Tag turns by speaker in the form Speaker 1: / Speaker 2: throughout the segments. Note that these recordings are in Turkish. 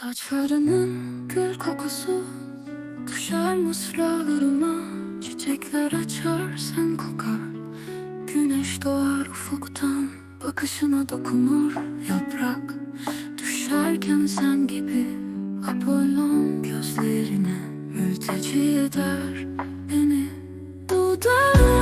Speaker 1: Saçlarının gül kokusu Düşer mısralarıma. Çiçekler açar sen kokar. Güneş doğar ufuktan Bakışına dokunur yaprak. Düşerken sen gibi Apollon gözlerine Mülteci eder beni. Dudağın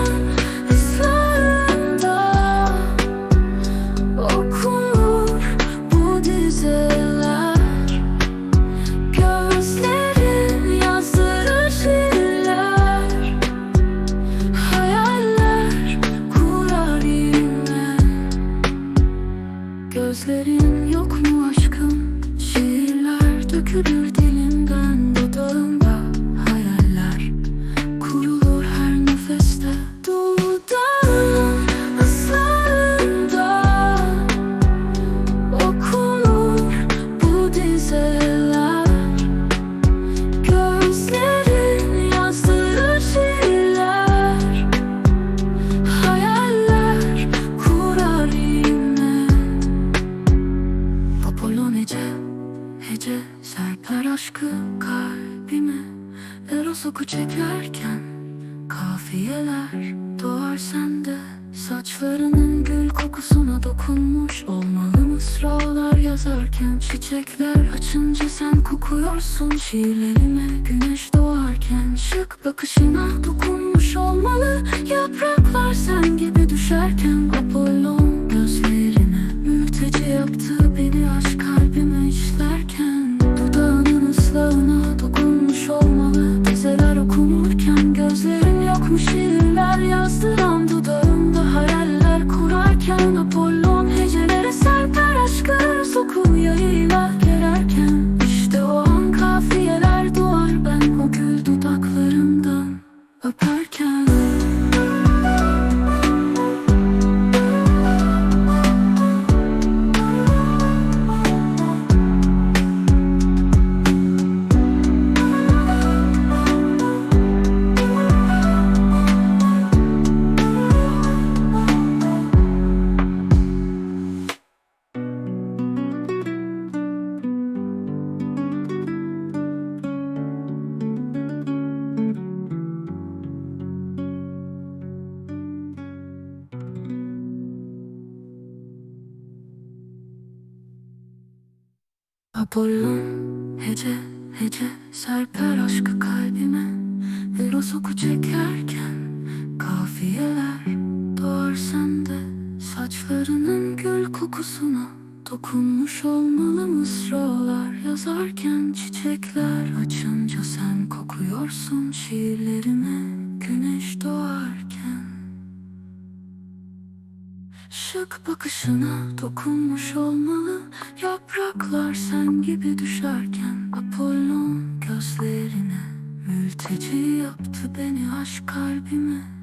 Speaker 1: Gözlerin yok mu aşkım? Şiirler dökülür dilinden Eros oku çekerken kafiyeler doğar sende. Saçlarının gül kokusuna dokunmuş olmalı mısralar yazarken Çiçekler açınca sen kokuyorsun. Şiirlerime Güneş doğarken şık bakışına dokunmuş olmalı. Yapraklar sen gibi düşerken Apollon yokmuş şiirler yazdıran dudağımda hayaller kurarken Apollon hecelere serper aşkı soku yayıyla gererken. İşte o an kafiyeler doğar ben o gül dudaklarından öperken Apollon hece hece serper aşkı kalbime. Eros oku çekerken kafiyeler doğar sende. Saçlarının gül kokusuna dokunmuş olmalı mısralar. Yazarken çiçekler açınca sen kokuyorsun şiirlerime. Güneş doğarken Şık bakışına dokunmuş olmalı. Yapraklar sen gibi düşerken Apollon gözlerine Mülteci yaptı beni aşk kalbime